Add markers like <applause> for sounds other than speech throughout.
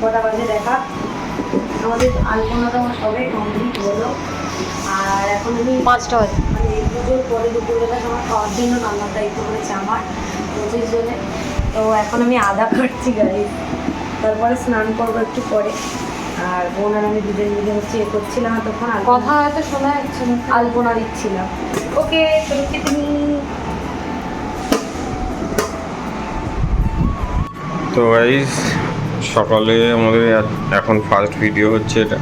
কটা বাজে দেখা। আমাদের আলপনাটা আমার সবে কমপ্লিট হলো। আর এখন আমি পাঁচটা বাজে। মানে এই পুজোর পরে দুপুরবেলা আমার খাওয়ার জন্য রান্নার দায়িত্ব করেছে আমার পঁচিশ জনে তো এখন আমি আদা কাটছি গাড়ি তারপরে স্নান করব একটু পরে। আর বোন আর আমি দুজন মিলে হচ্ছে এ করছিলাম তখন কথা হয়তো শোনা যাচ্ছে আলপনা দিচ্ছিলাম। ওকে তুমি তুমি তো গাইস সকালে আমাদের এখন ফার্স্ট ভিডিও হচ্ছে এটা।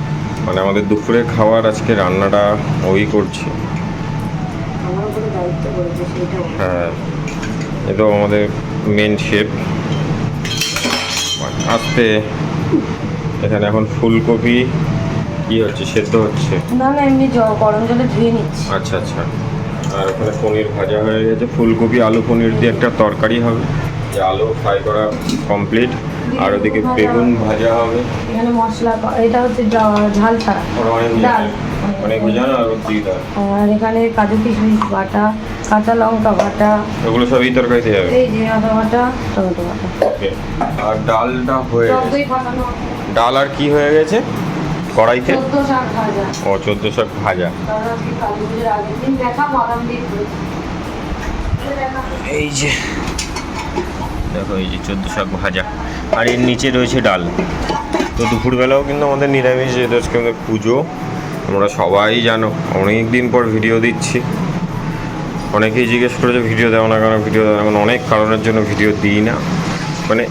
মানে আমাদের দুপুরে খাওয়ার আজকে রান্নাটা ওই করছি। হ্যাঁ। এটাও আমাদের মেন শেপ আসতে। এখানে এখন ফুলকপি কি হচ্ছে সেদ্ধ হচ্ছে? না না এমনি জল গরম জলে ধুয়ে নিচ্ছি। আচ্ছা আচ্ছা। আর ওখানে পনির ভাজা হয়ে গেছে। ফুলকপি আলু পনির দিয়ে একটা তরকারি হবে। যে আলু ফ্রাই করা কমপ্লিট আর ওদিকে বেগুন ভাজা হবে। এখানে মশলা এটা হচ্ছে ঝাল ছাড়া। অনেক ডাল। অনেক বোঝানো আর দিয়ে দেয় আর এখানে কাজু কিশমিশ বাটা কাঁচা লঙ্কা বাটা। ওগুলো সব এই তরকারিতে যাবে? এই যে আদা বাটা টমেটো বাটা। ওকে। আর ডালটা হয়ে গেছে। ডাল আর কি হয়ে গেছে? কড়াইতে? ও চোদ্দ শাক ভাজা। এই যে দেখো এই যে চোদ্দ শাক ভাজা। আর এর নিচে রয়েছে ডাল। তো দুপুরবেলাও কিন্তু আমাদের নিরামিষ, যেহেতু আজকে আমাদের পুজো, তোমরা সবাই জানো অনেক দিন পর ভিডিও দিচ্ছি। অনেকেই জিজ্ঞেস করেছে, ভিডিও দেওয়া না কেন? ভিডিও দেওয়া না অনেক কারণের জন্য ভিডিও দিই না। মানে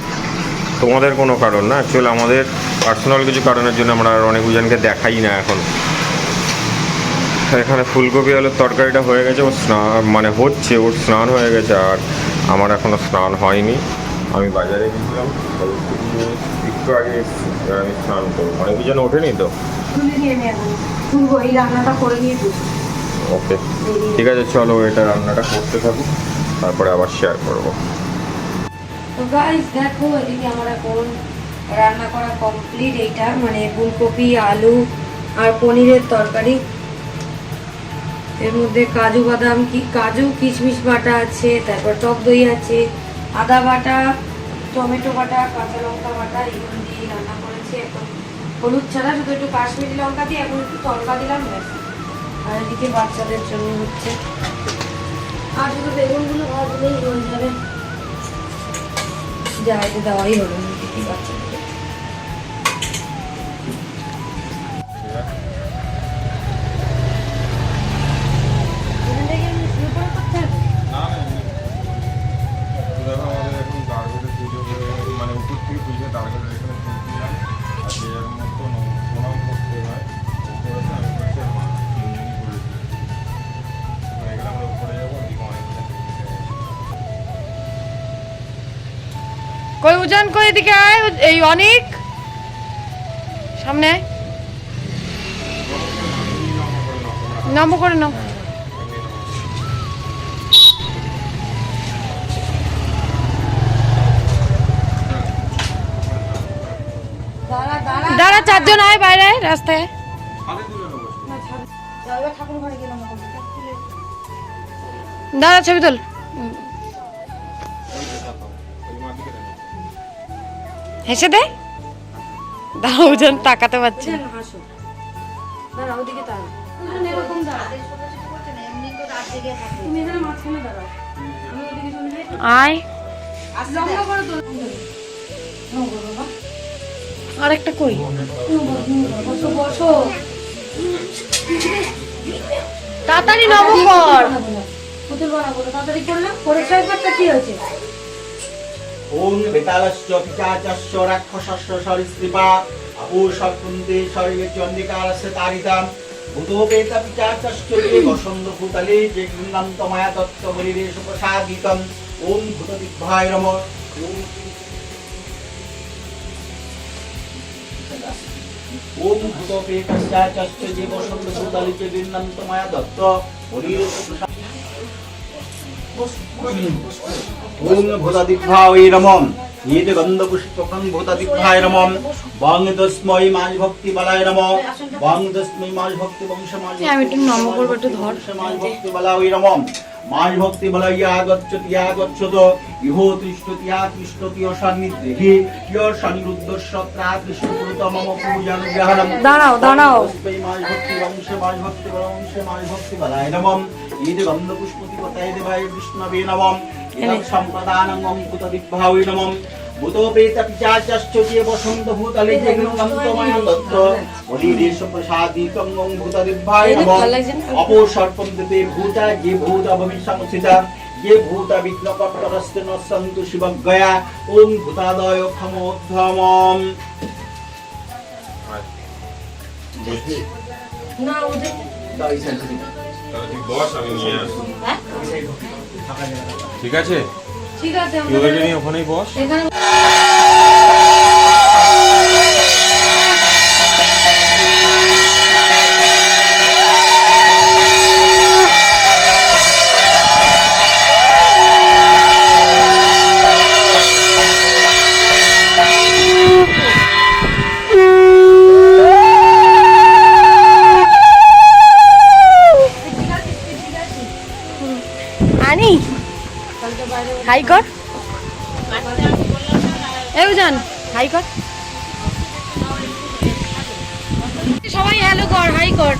তোমাদের কোনো কারণ না অ্যাকচুয়ালি আমাদের পার্সোনাল কিছু কারণের জন্য আমরা আর অনেক জনকে দেখাই না এখন। এখানে ফুলকপি, আলুর তরকারিটা হয়ে গেছে, ওর স্নান মানে হচ্ছে, ওর স্নান হয়ে গেছে, আর আমার এখনও স্নান হয়নি। আমি বাজারে গেছিলাম একটু আগে এসেছি, আমি স্নান করব। অনেক যেন ওঠেনি তো? ওকে ঠিক আছে চলো এটা রান্নাটা করতে থাকুক তারপরে আবার শেয়ার করব। তো গাইস দেখো এদিকে আমার এখন রান্না করা কমপ্লিট এইটা মানে ফুলকপি আলু আর পনিরের তরকারি। এর মধ্যে কাজু বাদাম কি কাজু কিশমিশ বাটা আছে তারপর টক দই আছে আদা বাটা, টমেটো বাটা, কাঁচা লঙ্কা বাটা, এগুলো দিয়ে রান্না করেছি এখন। হলুদ ছাড়া শুধু একটু কাশ্মীরি লঙ্কা দিয়ে এখন একটু তরকা দিলাম আর এদিকে বাচ্চাদের জন্য হচ্ছে আর শুধু বেগুনগুলো ভাজলেই হয়ে যাবে। যা এটা দেওয়াই হলো বাচ্চাদের। কই উজান কই এদিকে আয় এই অনেক। সামনে। নামো করে নাও। দাঁড়া চারজন আয় বাইরে রাস্তায়। দাঁড়া ছবি তোল। মাঝখানে দাঁড়াও। আমি ওদিকে চলে যাই। আয়। লম্বা করে তোল আরেকটা কই? বসো বসো। তাড়াতাড়ি নব কর পুতুল বানাবো না, তাড়াতাড়ি করলাম পরের সাইডটা কি হয়েছে? ওম বেতালশ্চ পিচাচশ্চ রাক্ষসশ্চ সরিস্ত্রিপা আপু সর্কুন্তে শরীরে চন্ডিকারস্য তারিতাম ভূতোপেত পিচাচশ্চ য়ে বসন্ত ভূতলে যে গৃহ্ণন্ত মায়া দত্ত বলিরে সুপ্রসাদিতম ওম ভূতদিগ্ভায় নম ওম ওম ভূতোপেত পিচাচশ্চ যে বসন্ত ভূতলে যে গৃহ্ণন্ত মায়া দত্ত বলিরে সুপ্রসাদ ওং ভূতাদিগ্ভায় নমঃ নিজ গন্ধপুষ্পকং ভূতাদিগ্ভায় নমঃ বং তস্মৈ মাজ ভক্তি বলায় নমঃ বং তস্মৈ মাজ ভক্তি বংশ মাজ আমি একটু নম করব একটু ধর মাজ ভক্তি বলায় নমঃ মাজ ভক্তি বলাইয়া গচ্ছতি আগচ্ছত ইহ তিষ্ঠতি তিষ্ঠতি অসান্নিধ্যে ইহ সান্নিরুদ্ধস্য ত্রা কৃষ্ণপুরত মম পূজান দাঁড়াও দাঁড়াও মাজ ভক্তি বংশে মাজ ভক্তি বংশে মাজ ভক্তি বলায় নমঃ ঈদ গন্ধপুষ্পতি পতায় দেবায় বিষ্ণবে নমঃ ইদং সম্প্রদানং অঙ্কুত দিগ্ভাবে নমঃ ভূতোপেত পিচাচশ্চ যে বসন্ত ভূতলে যে গন্তময় দত্ত বলিরেশ প্রসাদিতং অং ভূত দিগ্ভায় নমঃ ভালো লাগছে না? অপর সর্পম দেবে ভূতা যে ভূত ভবিষ্যংসিতা যে ভূত বিঘ্নকর্তরস্তে ন সন্তু শিবজ্ঞয়া ওম ভূতাদয় ক্ষমোদ্ধমম না ওদের আসব ঠিক আছে? ঠিক ওখানেই বস। হাই কর এও যান হাই কর সবাই হ্যালো কর হাই কর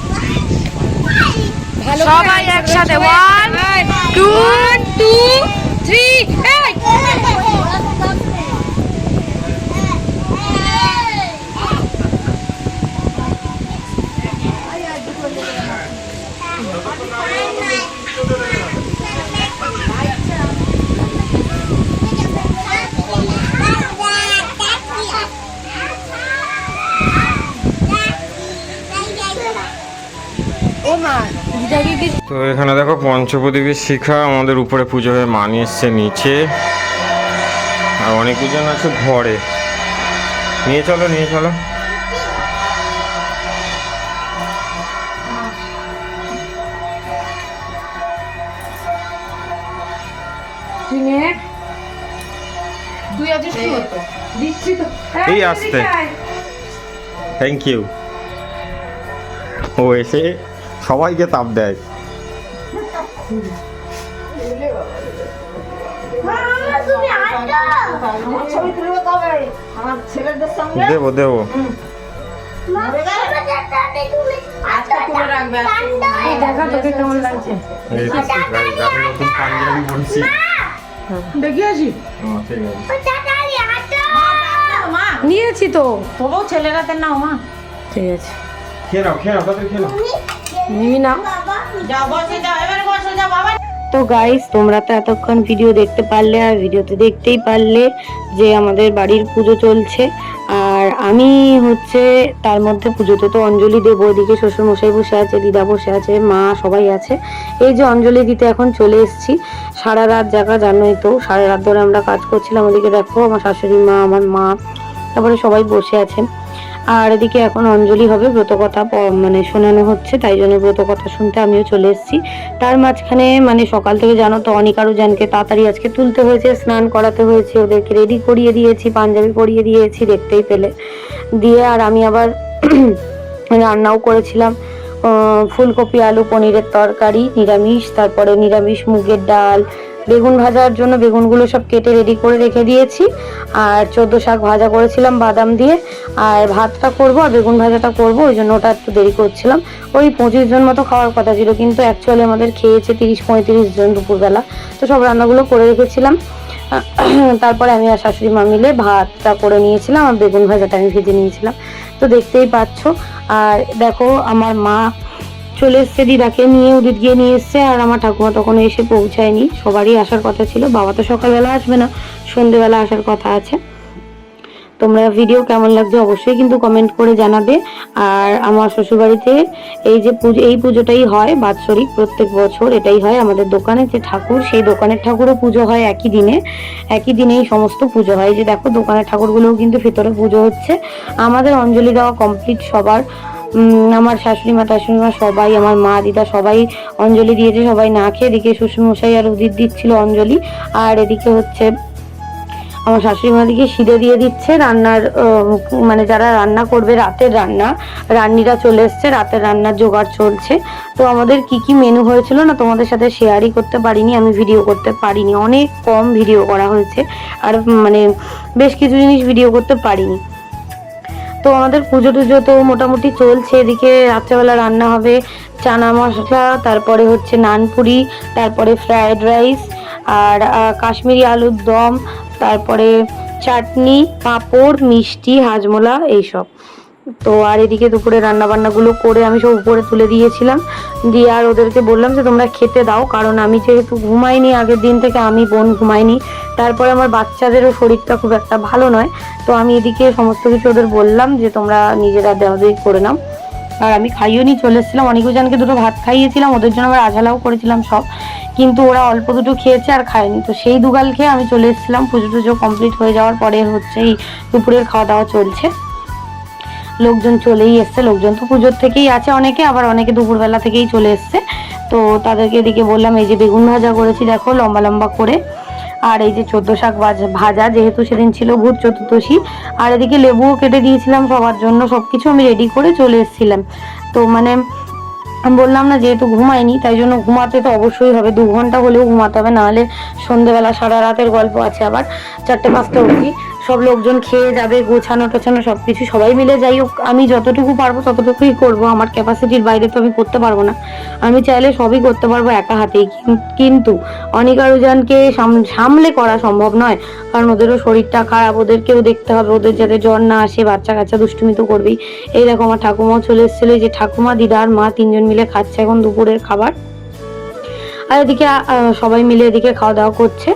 সবাই একসাথে ওয়ান টু টু থ্রি তো এখানে দেখো পঞ্চপ্রদীপের শিখা আমাদের উপরে পুজো হয়ে মানি এসছে নিচে। আর অনেক পুজন আছে ঘরে। নিয়ে চলো নিয়ে চলো। তো। এই আসতে। থ্যাংক ইউ ও এসে সবাইকে তাপ দেয়। দেবো দেবো। নিয়েছি তো। তবুও ছেলেরাতে নাও মা। ঠিক আছে। খেয়ে নাও খেয়ে নাও তাদের খেয়ে নাও। নিবি না? তো গাইস তোমরা তো এতক্ষণ ভিডিও দেখতে পারলে আর ভিডিওতে দেখতেই পারলে যে আমাদের বাড়ির পুজো চলছে। আর আমি হচ্ছে তার মধ্যে পুজোতে তো অঞ্জলি দেবো ওদিকে শ্বশুরমশাই বসে আছে দিদা বসে আছে মা সবাই আছে। এই যে অঞ্জলি দিতে এখন চলে এসেছি। সারা রাত জায়গা জানোই তো সারা রাত ধরে আমরা কাজ করছিলাম। ওদিকে দেখো আমার শাশুড়ি মা আমার মা তারপরে সবাই বসে আছেন। আর এদিকে এখন অঞ্জলি হবে ব্রতকথা মানে শোনানো হচ্ছে, তাই জন্য ব্রতকথা শুনতে আমিও চলে এসেছি। তার মাঝখানে মানে সকাল থেকে জানো তো, অনেক আরও জানকে তাড়াতাড়ি আজকে তুলতে হয়েছে, স্নান করাতে হয়েছে, ওদেরকে রেডি করিয়ে দিয়েছি, পাঞ্জাবি পরিয়ে দিয়েছি, দেখতেই পেলে। দিয়ে আর আমি আবার <clears throat> রান্নাও করেছিলাম ফুলকপি, আলু, পনিরের তরকারি, নিরামিষ, তারপরে নিরামিষ মুগের ডাল বেগুন ভাজার জন্য বেগুনগুলো সব কেটে রেডি করে রেখে দিয়েছি। আর চোদ্দ শাক ভাজা করেছিলাম বাদাম দিয়ে। আর ভাতটা করব আর বেগুন ভাজাটা করব, ওই জন্য ওটা একটু দেরি করছিলাম। ওই পঁচিশ জন মতো খাওয়ার কথা ছিল, কিন্তু অ্যাকচুয়ালি আমাদের খেয়েছে তিরিশ পঁয়ত্রিশ জন দুপুরবেলা। তো সব রান্নাগুলো করে রেখেছিলাম। <clears throat> তারপরে আমি আর শাশুড়ি মা মিলে ভাতটা করে নিয়েছিলাম আর বেগুন ভাজাটা আমি ভেজে নিয়েছিলাম। তো দেখতেই পাচ্ছ। আর দেখো, আমার মা চলে এসছে, দিদাকে নিয়ে উদিত গিয়ে নিয়ে এসছে, আর আমার ঠাকুমা তখন এসে পৌঁছায়নি। সবারই আসার কথা ছিল। বাবা তো সকালবেলা আসবে না, সন্ধেবেলা আসার কথা আছে। তোমরা ভিডিও কেমন লাগছে অবশ্যই কিন্তু কমেন্ট করে জানাবে। আর আমার শ্বশুরবাড়িতে এই যে পুজো, এই পুজোটাই হয়, বাৎসরিক, প্রত্যেক বছর এটাই হয়। আমাদের দোকানে যে ঠাকুর, সেই দোকানের ঠাকুরও পুজো হয় একই দিনে। একই দিনেই সমস্ত পুজো হয়। যে দেখো, দোকানের ঠাকুরগুলোও কিন্তু ভেতরে পুজো হচ্ছে। আমাদের অঞ্জলি দেওয়া কমপ্লিট সবার। আমার শাশুড়ি মা টাশুড়ি মা সবাই, আমার মা, দিদা সবাই অঞ্জলি দিয়েছে, সবাই না খেয়ে এদিকে শ্বশুরমশাই আর উদিত দিচ্ছিল অঞ্জলি। আর এদিকে হচ্ছে আমার শাশুড়ি মা দিকে সিঁড়ে দিয়ে দিচ্ছে রান্নার মানে যারা রান্না করবে রাতের রান্না, রান্নিরা চলে এসছে, রাতের রান্নার জোগাড় চলছে। তো আমাদের কি কি মেনু হয়েছিল না তোমাদের সাথে শেয়ারই করতে পারিনি, আমি ভিডিও করতে পারিনি, অনেক কম ভিডিও করা হয়েছে। আর মানে বেশ কিছু জিনিস ভিডিও করতে পারিনি। তো আমাদের পুজো টুজো তো মোটামুটি চলছে। এদিকে রাত্রেবেলা রান্না হবে চানা মশলা, তারপরে হচ্ছে নানপুরি, তারপরে ফ্রায়েড রাইস আর কাশ্মীরি আলুর দম, তারপরে চাটনি, পাঁপড়, মিষ্টি, হাজমোলা, এইসব। তো আর এদিকে দুপুরে রান্না বান্নাগুলো করে আমি সব উপরে তুলে দিয়েছিলাম। দিয়ে আর ওদেরকে বললাম যে, তোমরা খেতে দাও, কারণ আমি যেহেতু ঘুমাইনি, আগের দিন থেকে আমি বোন ঘুমাইনি, তারপরে আমার বাচ্চাদেরও শরীরটা খুব একটা ভালো নয়। তো আমি এদিকে সমস্ত কিছু ওদের বললাম যে, তোমরা নিজেরা দেওয়া দেওয়ি করে নাও। আর আমি খাইও নিয়ে চলে এসেছিলাম। অনেকজনকে দুটো ভাত খাইয়েছিলাম, ওদের জন্য আবার আঝালাও করেছিলাম সব। কিন্তু ওরা অল্প দুটো খেয়েছে আর খায়নি। তো সেই দুগাল খেয়ে আমি চলে এসেছিলাম। পুজো টুজো কমপ্লিট হয়ে যাওয়ার পরে হচ্ছে এই দুপুরের খাওয়া দাওয়া চলছে। লোকজন চলেই এসছে, লোকজন তো পুজোর থেকেই আছে অনেকে, আবার অনেকে দুপুরবেলা থেকেই চলে এসছে। তো তাদেরকে এদিকে বললাম, এই যে বেগুন ভাজা করেছি, দেখো, লম্বা লম্বা করে। আর এই যে চোদ্দ শাক ভাজা যেহেতু সেদিন ছিল ভূত চতুর্দশী, আর এদিকে লেবুও কেটে দিয়েছিলাম সবার জন্য সব কিছু আমি রেডি করে চলে এসেছিলাম। তো মানে বললাম না, যেহেতু ঘুমাইনি তাই জন্য ঘুমাতে তো অবশ্যই হবে, দু ঘণ্টা হলেও ঘুমাতে হবে, নাহলে সন্ধেবেলা সারা রাতের গল্প আছে আবার, চারটে পাঁচটা অবধি। সব লোকজন খেয়ে যাবে, গোছানো টোছানো সব কিছু সবাই মিলে যাই হোক, আমি যতটুকু পারব ততটুকুই করব। আমার ক্যাপাসিটির বাইরে তো আমি করতে পারব না। আমি চাইলে সবই করতে পারব একা হাতেই। কিন- কিন্তু অনেক আরোজনকে সামলে করা সম্ভব নয়। কারণ ওদেরও শরীরটা খারাপ, ওদেরকেও দেখতে হবে, ওদের যাতে জ্বর না আসে, বাচ্চা কাচ্চা দুষ্টুমি তো করবেই। এই দেখো আমার ঠাকুমাও চলে এসেছিল যে ঠাকুমা দিদা আর মা তিনজন মিলে খাচ্ছে এখন দুপুরের খাবার। আর এদিকে সবাই মিলে এদিকে খাওয়া দাওয়া করছে।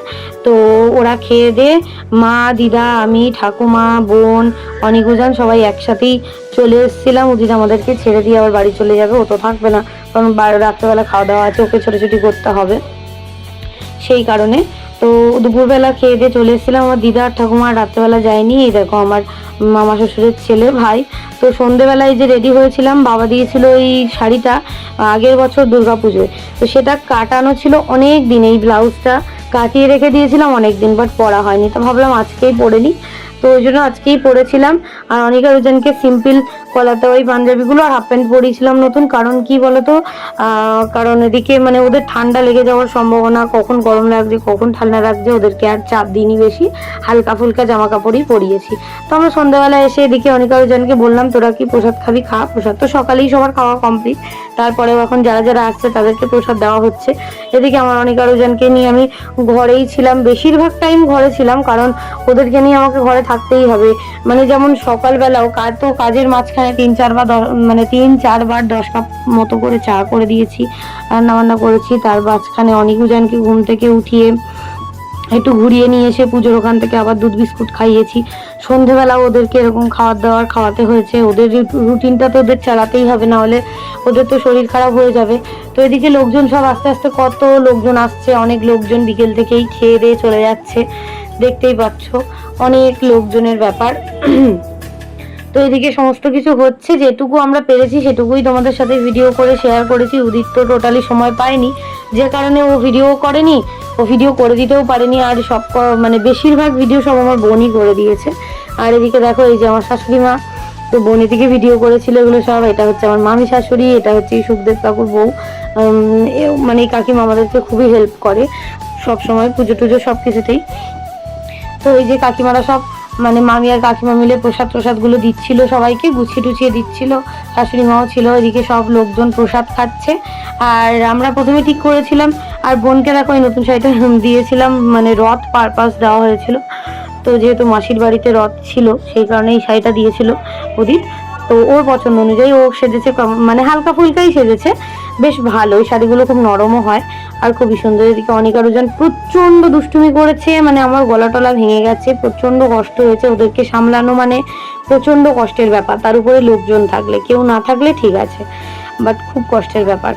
তো ওরা খেয়ে দিয়ে মা, দিদা, আমি, ঠাকুমা, বোন অনিকুজান সবাই একসাথেই চলে এসেছিলাম। উদিত আমাদেরকে ছেড়ে দিয়ে আবার বাড়ি চলে যাবে। ও তো থাকবে না। কারণ রাত্রেবেলা খাওয়া দাওয়া আছে। ওকে ছোটাছুটি করতে হবে। সেই কারণে তো দুপুরবেলা খেয়ে দিয়ে চলে এসেছিলাম। আমার দিদা আর ঠাকুমা রাত্রেবেলা যায়নি। এই দেখো আমার মামা শ্বশুরের ছেলে ভাই। তো সন্ধেবেলায় যে রেডি হয়েছিলাম, বাবা দিয়েছিল এই শাড়িটা, আগের বছর পুজোয় তো সেটা কাটানো ছিল অনেক দিন এই ব্লাউজটা কাটিয়ে রেখে দিয়েছিলাম অনেক দিন বাট পরা হয়নি। তো ভাবলাম আজকেই পরে নিই। তো ওই জন্য আজকেই পরেছিলাম। আর অনেকের ওজনকে সিম্পল কলাতে ওই পাঞ্জাবিগুলো আর হাফ প্যান্ট পরিয়েছিলাম। নতুন কারণ কি বলতো? কারণ এদিকে মানে ওদের ঠান্ডা লেগে যাওয়ার সম্ভাবনা, কখন গরম লাগছে, কখন ঠান্ডা লাগছে, ওদেরকে আর চাপ দিইনি বেশি। হালকা ফুলকা জামা কাপড়ই পরিয়েছি। তো আমরা সন্ধ্যাবেলা এসে এদিকে অনেক আরোজনকে বললাম, তোরা কি প্রসাদ খাবি? খা, প্রসাদ তো সকালেই সবার খাওয়া কমপ্লিট তারপরে এখন যারা যারা আসছে, তাদেরকে প্রসাদ দেওয়া হচ্ছে। এদিকে আমার অনেক আরোজনকে নিয়ে আমি ঘরেই ছিলাম। বেশিরভাগ টাইম ঘরে ছিলাম, কারণ ওদেরকে নিয়ে আমাকে ঘরে থাকতেই হবে। মানে যেমন সকালবেলাও কাজ তো কাজের মাঝখানে তিন চারবার মানে তিন চারবার দশ কাপ মতো করে চা করে দিয়েছি, রান্না বান্না করেছি। তার মাঝখানে অনেক উজানকে ঘুম থেকে উঠিয়ে একটু ঘুরিয়ে নিয়ে এসে পুজোর ওখান থেকে আবার দুধ বিস্কুট খাইয়েছি। সন্ধেবেলা ওদেরকে এরকম খাবার দাবার খাওয়াতে হয়েছে। ওদের রুটিনটা তো ওদের চালাতেই হবে না হলে ওদের তো শরীর খারাপ হয়ে যাবে। তো এদিকে লোকজন সব আস্তে আস্তে, কত লোকজন আসছে, অনেক লোকজন বিকেল থেকেই খেয়ে দিয়ে চলে যাচ্ছে। দেখতেই পাচ্ছ, অনেক লোকজনের ব্যাপার। তো এদিকে সমস্ত কিছু হচ্ছে, যেটুকু আমরা পেরেছি সেটুকুই তোমাদের সাথে ভিডিও করে শেয়ার করেছি। উদিত তো টোটালি সময় পায়নি, যে কারণে ও ভিডিও করেনি, ও ভিডিও করে দিতেও পারেনি, আর সব মানে বেশিরভাগ ভিডিও সব আমার বোনই করে দিয়েছে। আর এদিকে দেখো এই যে আমার শাশুড়ি মা, তো বোন এদিকে ভিডিও করেছিল এগুলো সব, এটা হচ্ছে আমার মামি শাশুড়ি, এটা হচ্ছে সুখদেব কাকুর বউ। মানে এই কাকিমা আমাদেরকে খুবই হেল্প করে, সব সময় পুজো টুজো সব কিছুতেই তো এই যে কাকিমারা সব মানে মামি আর কাকিমা মিলে প্রসাদ প্রসাদগুলো দিচ্ছিল সবাইকে, গুছিয়ে টুছিয়ে দিচ্ছিল। শাশুড়ি মাও ছিল এদিকে সব লোকজন প্রসাদ খাচ্ছে। আর আমরা প্রথমে ঠিক করেছিলাম, আর বোনকে দেখো এই নতুন শাড়িটা দিয়েছিলাম মানে রথ পারপাস দেওয়া হয়েছিল। তো যেহেতু মাসির বাড়িতে রথ ছিল, সেই কারণে এই শাড়িটা দিয়েছিল উদিত তো ওর পছন্দ অনুযায়ী ও সেজেছে মানে হালকা ফুলকাই সেজেছে। বেশ ভালো, এই শাড়িগুলো খুব নরমও হয়। আর খুবই সুন্দর। এদিকে অনেক আরোজন প্রচণ্ড দুষ্টুমি করেছে মানে আমার গলা টলা ভেঙে গেছে প্রচণ্ড কষ্ট হয়েছে ওদেরকে সামলানো মানে প্রচণ্ড কষ্টের ব্যাপার। তার উপরে লোকজন থাকলে, কেউ না থাকলে ঠিক আছে বাট খুব কষ্টের ব্যাপার।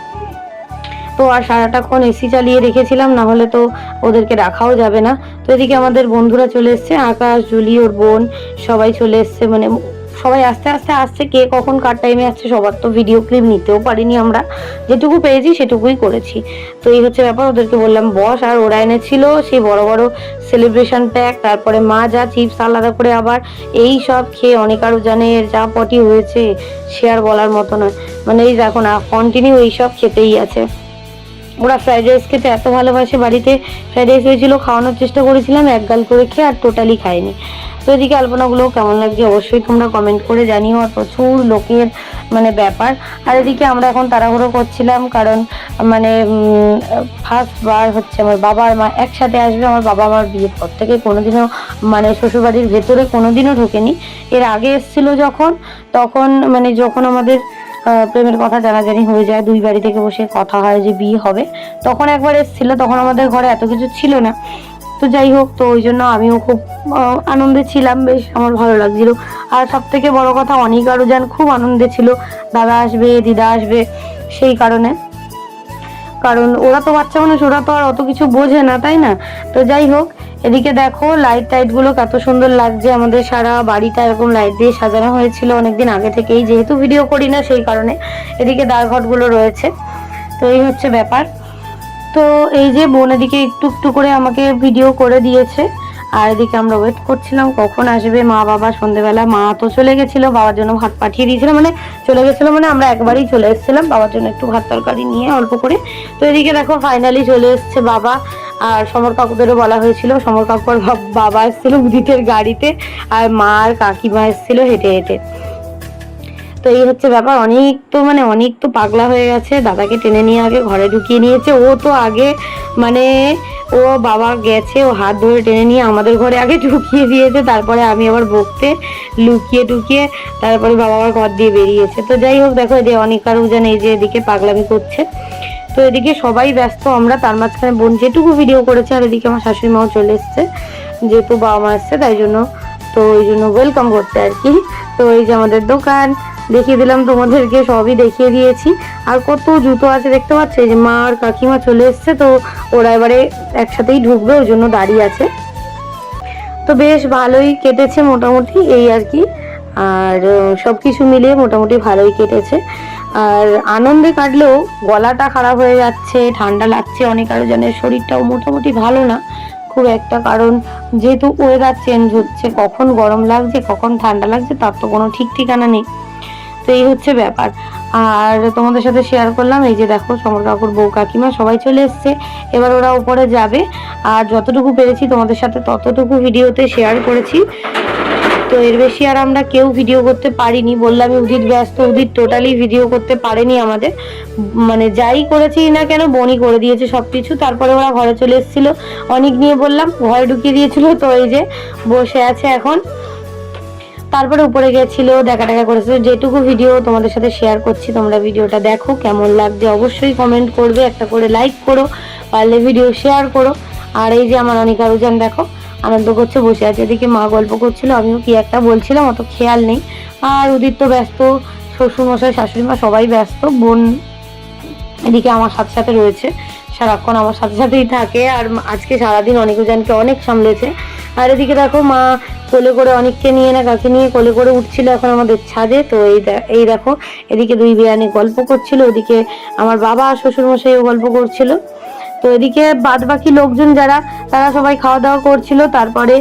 তো আর সারাটাক্ষণ এসি চালিয়ে রেখেছিলাম, না হলে তো ওদেরকে রাখাও যাবে না। তো এদিকে আমাদের বন্ধুরা চলে এসছে, আকাশ, জুলি, ওর বোন, সবাই চলে এসছে মানে সবাই আস্তে আস্তে আসছে, কে কখন কার টাইমে আসছে সবার তো ভিডিও ক্লিপ নিতেও পারিনি আমরা। যেটুকু পেয়েছি সেটুকুই করেছি। তো এই হচ্ছে ব্যাপার, ওদেরকে বললাম, বস, আর ওরা এনেছিল সেই বড় বড় সেলিব্রেশন প্যাক তারপরে মা যা চিপস আলাদা করে আবার এই সব খেয়ে অনেক আরও জানে যা পটি হয়েছে, সে আর বলার মতো নয়। মানে এই দেখো না কন্টিনিউ এইসব খেতেই আছে। ওরা ফ্রাইড রাইস খেতে এত ভালোবাসে বাড়িতে। ফ্রাইড রাইস হয়েছিল, খাওয়ানোর চেষ্টা করেছিলাম, এক গাল করে খেয়ে আর টোটালি খায়নি তো এদিকে আলপনাগুলো কেমন লাগছে অবশ্যই তোমরা কমেন্ট করে জানিও, আর প্রচুর লোকের মানে ব্যাপার। আর এদিকে আমরা এখন তাড়াহুড়ো করছিলাম, কারণ মানে ফার্স্ট বার হচ্ছে আমার বাবা আর মা একসাথে আসবে, আমার বাবা আমার বিয়ের পর থেকে কোনোদিনও মানে শ্বশুরবাড়ির ভেতরে কোনোদিনও ঢোকেনি। এর আগে এসেছিল যখন, তখন মানে যখন আমাদের প্রেমের কথা জানাজানি হয়ে যায়, দুই বাড়ি থেকে বসে কথা হয় যে বিয়ে হবে। তখন একবার এসেছিল, তখন আমাদের ঘরে এত কিছু ছিল না। তো যাই হোক, তো ওই জন্য আমিও খুব আনন্দে ছিলাম, বেশ আমার ভালো লাগছিল। আর সব থেকে বড় কথা অনেক আরও যান খুব আনন্দে ছিল। দাদা আসবে, দিদা আসবে, সেই কারণে। কারণ ওরা তো বাচ্চা মানুষ, ওরা তো আর অত কিছু বোঝে না, তাই না? তো যাই হোক, এদিকে দেখো লাইট টাইটগুলো কত সুন্দর লাগছে, আমাদের সারা বাড়িটা এরকম লাইট দিয়ে সাজানো হয়েছিল অনেকদিন আগে থেকেই, যেহেতু ভিডিও করি না সেই কারণে এদিকে দ্বারঘটগুলো রয়েছে। তো এই হচ্ছে ব্যাপার। তো এই যে বোন এদিকে একটু একটু করে আমাকে ভিডিও করে দিয়েছে। আর এদিকে আমরা ওয়েট করছিলাম, কখন আসবে মা বাবা? সন্ধেবেলা মা তো চলে গেছিল, বাবার জন্য ভাত পাঠিয়ে দিয়েছিল মানে চলে গেছিল মানে আমরা একবারই চলে এসেছিলাম, বাবার জন্য একটু ভাত তরকারি নিয়ে অল্প করে। তো এদিকে দেখো ফাইনালি চলে এসছে বাবা, আর সমর কাকুদেরও বলা হয়েছিল, সমর কাকুর বাবা এসেছিল উদিতের গাড়িতে, আর মা আর কাকিমা এসেছিল হেঁটে হেঁটে। তো এই হচ্ছে ব্যাপার, অনেক তো মানে অনেক তো পাগলা হয়ে গেছে, দাদাকে টেনে নিয়ে আগে ঘরে ঢুকিয়ে নিয়েছে, ও তো আগে মানে ও বাবা গেছে, ও হাত ধরে টেনে নিয়ে আমাদের ঘরে আগে ঢুকিয়ে দিয়েছে, তারপরে আমি আবার বকতে লুকিয়ে টুকিয়ে তারপরে বাবা আবার ঘর দিয়ে বেরিয়েছে। তো যাই হোক, দেখো এদিকে অনেক আর উজান এই যে এদিকে পাগলামি করছে। তো এদিকে সবাই ব্যস্ত, আমরা তার মাঝখানে বোন যেটুকু ভিডিও করেছে, আর এদিকে আমার শাশুড়ি মাও চলে এসছে। যেহেতু বাবা মা এসছে, তাই জন্য তো ওই জন্য ওয়েলকাম করতে আর কি। তো এই যে আমাদের দোকান দেখিয়ে দিলাম, তোমাদেরকে সবই দেখিয়ে দিয়েছি। আর কত জুতো আছে দেখতে পাচ্ছ? যে মা আর কাকিমা চলে এসছে, তো ওরা এবারে একসাথেই ঢুকবে ওই জন্য দাঁড়িয়ে আছে। তো বেশ ভালোই কেটেছে মোটামুটি, এই আর কি। আর সব কিছু মিলিয়ে মোটামুটি ভালোই কেটেছে। আর আনন্দে কাটলেও গলাটা খারাপ হয়ে যাচ্ছে, ঠান্ডা লাগছে অনেক, আরও জনের শরীরটাও মোটামুটি ভালো না। খুব একটা কারণ, যেহেতু ওয়েদার চেঞ্জ হচ্ছে, কখন গরম লাগছে, কখন ঠান্ডা লাগছে, তার তো কোনো ঠিক ঠিকানা নেই। তো এই হচ্ছে ব্যাপার। আর তোমাদের সাথে শেয়ার করলাম, এই যে দেখো সমর কাকুর বউ কাকিমা সবাই চলে এসছে। এবার ওরা উপরে যাবে। আর যতটুকু পেরেছি তোমাদের সাথে ততটুকু ভিডিওতে শেয়ার করেছি। তো এর বেশি আর আমরা কেউ ভিডিও করতে পারিনি। বললামই উদিত ব্যস্ত, উদিত টোটালি ভিডিও করতে পারেনি আমাদের। মানে যাই করেছি না কেন বনি করে দিয়েছে সব কিছু তারপরে ওরা ঘরে চলে এসেছিল। অনেক নিয়ে বললাম, ঘরে ঢুকিয়ে দিয়েছিল। তো এই যে বসে আছে এখন। তারপরে উপরে গেছিল, দেখা টাকা করেছিল। যেটুকু ভিডিও তোমাদের সাথে শেয়ার করছি, তোমরা ভিডিওটা দেখো, কেমন লাগছে অবশ্যই কমেন্ট করবে, একটা করে লাইক করো, পারলে ভিডিও শেয়ার করো। আর এই যে আমার অনেক আরোজন দেখো, আনন্দ করছে, বসে আছে। এদিকে মা গল্প করছিল, আমিও কি একটা বলছিলাম, অত খেয়াল নেই। আর উদিত তো ব্যস্ত, শ্বশুরমশাই শাশুড়ি মা সবাই ব্যস্ত, বোন এদিকে আমার সাথে সাথে রয়েছে। সারাক্ষণ আমার সাথে সাথেই থাকে আর আজকে সারাদিন অনেক অনেকজনকে অনেক সামলেছে। আর এদিকে দেখো মা কোলে করে অনেককে নিয়ে না কাকে নিয়ে কোলে করে উঠছিল এখন আমাদের ছাদে। তো এই এই দেখো, এদিকে দুই বিয়ানে গল্প করছিল, ওদিকে আমার বাবা আর শ্বশুর গল্প করছিল। তো এদিকে বাদ বাকি লোকজন যারা, তারা সবাই খাওয়া দাওয়া করছিল। তারপরে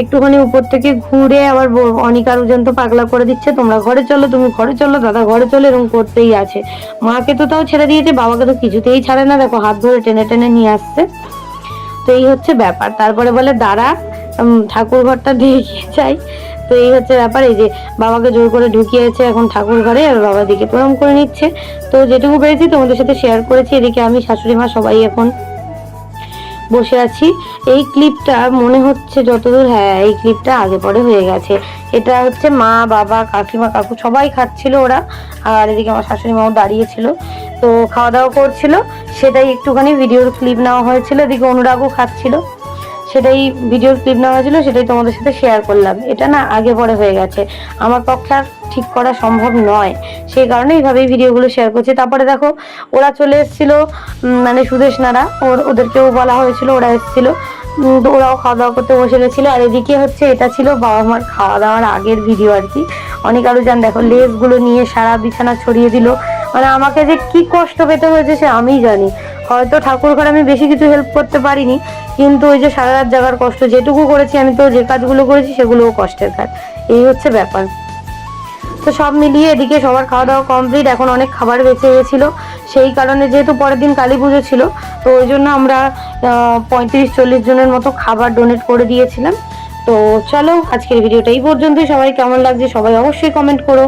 একটুখানি উপর থেকে ঘুরে আবার অনিকার ওজন তো পাগলা করে দিচ্ছে, তোমরা ঘরে চলো, তুমি ঘরে চলো, দাদা ঘরে চলো, এরকম করতেই আছে। মাকে তো তাও ছেড়ে দিয়েছে, বাবাকে তো কিছুতেই ছাড়ে না। দেখো, হাত ধরে টেনে টেনে নিয়ে আসছে। তো এই হচ্ছে ব্যাপার। তারপরে বলে, দাঁড়া ঠাকুর ঘরটা দেখিয়ে চাই তো এই হচ্ছে ব্যাপার। এই যে বাবাকে জোর করে ঢুকিয়েছে এখন ঠাকুর ঘরে আর বাবা দিকে প্রণাম করে নিচ্ছে। তো যেটুকু পেরেছি তোমাদের সাথে শেয়ার করেছি। এদিকে আমি, শাশুড়ি মা সবাই এখন বসে আছি। এই ক্লিপটা মনে হচ্ছে যতদূর হ্যাঁ এই ক্লিপটা আগে পরে হয়ে গেছে। এটা হচ্ছে মা, বাবা, কাকিমা, কাকু সবাই খাচ্ছিল ওরা। আর এদিকে আমার শাশুড়ি মাও দাঁড়িয়েছিল। তো খাওয়া দাওয়া করছিল। সেটাই একটুখানি ভিডিওর ক্লিপ নেওয়া হয়েছিল। এদিকে অনুরাগও খাচ্ছিল। সেটাই ভিডিওর ক্লিপ নেওয়া হয়েছিল, সেটাই তোমাদের সাথে শেয়ার করলাম। এটা না আগে পরে হয়ে গেছে। আমার পক্ষে আর ঠিক করা সম্ভব নয়। সেই কারণে এইভাবেই ভিডিওগুলো শেয়ার করছি। তারপরে দেখো, ওরা চলে এসেছিল মানে সুদেশ নারা, ওর, ওদেরকেও বলা হয়েছিল, ওরা এসেছিল। তো ওরাও খাওয়া দাওয়া করতে বসে গেছিল। আর এদিকে হচ্ছে এটা ছিল বাবা মার খাওয়া দাওয়ার আগের ভিডিও আর কি। অনেক আরও যান দেখো লেসগুলো নিয়ে সারা বিছানা ছড়িয়ে দিল। মানে আমাকে যে কি কষ্ট পেতে হয়েছে সে আমিই জানি। হয়তো ঠাকুর ঘরে আমি বেশি কিছু হেল্প করতে পারিনি, কিন্তু ওই যে সারা রাত জাগার কষ্ট, যেটুকু করেছি আমি তো যে কাজগুলো করেছি সেগুলোও কষ্টের কাজ। এই হচ্ছে ব্যাপার। তো সব মিলিয়ে এদিকে সবার খাওয়া দাওয়া কমপ্লিট এখন অনেক খাবার বেঁচে গেছিল। সেই কারণে যেহেতু পরের দিন কালী পুজো ছিল, তো ওই জন্য আমরা পঁয়ত্রিশ চল্লিশ জনের মতো খাবার ডোনেট করে দিয়েছিলাম। তো চলো আজকের ভিডিওটা এই পর্যন্তই। সবাই কেমন লাগছে সবাই অবশ্যই কমেন্ট করো।